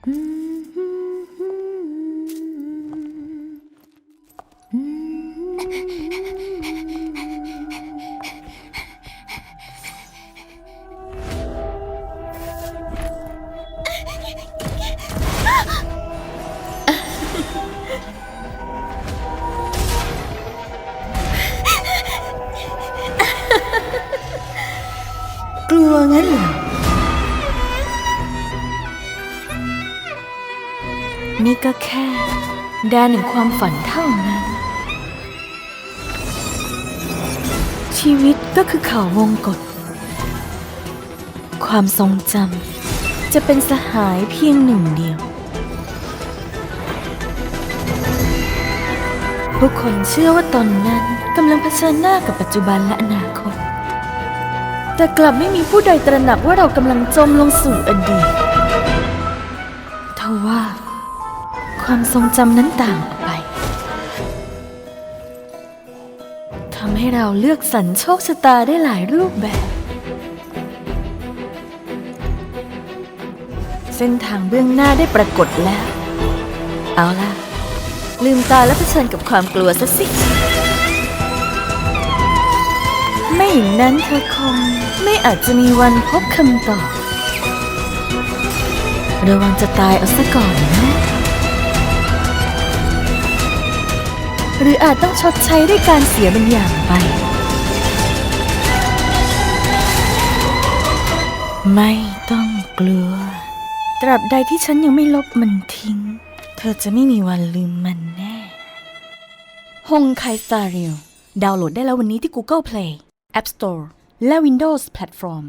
กลัวงั้นเหรอ นี่ก็แค่ แดนแห่งความฝันเท่านั้น ชีวิตก็คือเขาวงกฏความทรงจำจะเป็นสหายเพียงหนึ่งเดียว ผู้คนเชื่อว่าตนนั้นกำลังเผชิญหน้ากับปัจจุบันและอนาคต แต่กลับไม่มีผู้ใดตระหนักว่าเรากำลังจมลงสู่อดีตทว่า ความทรงจำนั้นต่างออกไปทำให้เราเลือกสรรโชคชะตาได้หลายรูปแบบ เส้นทางเบื้องหน้าได้ปรากฏแล้ว เอาล่ะ ลืมตาและเผชิญกับความกลัวซะสิ ไม่อย่างนั้นเธอคงไม่อาจจะมีวันพบคำตอบระวังจะตายเอาซะก่อนนะ หรืออาจต้องชดใช้ด้วยการเสียบางอย่างไป ไม่ต้องกลัว ตราบใดที่ฉันยังไม่ลบมันทิ้ง เธอจะไม่มีวันลืมมันแน่ฮงไคสตาริลดาวน์โหลดได้แล้ววันนี้ที่ Google Play App Store และ Windows Platform